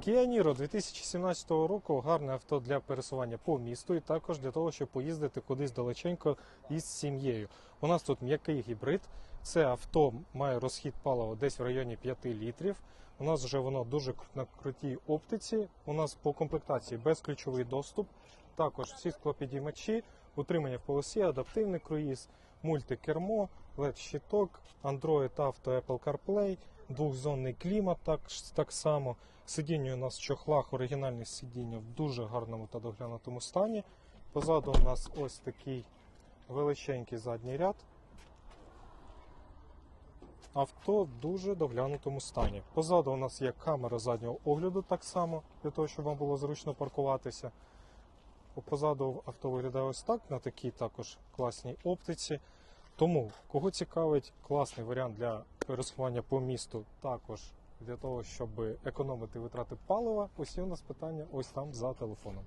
Kia Niro 2017 року гарне авто для пересування по місту і також для того, щоб поїздити кудись далеченько із сім'єю. У нас тут м'який гібрид. Це авто має розхід палива десь в районі 5 літрів. У нас вже воно дуже на крутій оптиці. У нас по комплектації безключовий доступ. Також всі склопідіймачі, утримання в полосі, адаптивний круїз, мультикермо, led щиток Android Auto, Apple CarPlay, двохзонний клімат так, так само. Сидіння у нас в чохлах, оригінальне сидіння в дуже гарному та доглянутому стані. Позаду у нас ось такий величенький задній ряд. Авто в дуже доглянутому стані. Позаду у нас є камера заднього огляду так само, для того, щоб вам було зручно паркуватися. Позаду авто виглядає ось так, на такій також класній оптиці. Тому, кого цікавить класний варіант для пересування по місту, також для того, щоб економити витрати палива, є у нас питання ось там за телефоном.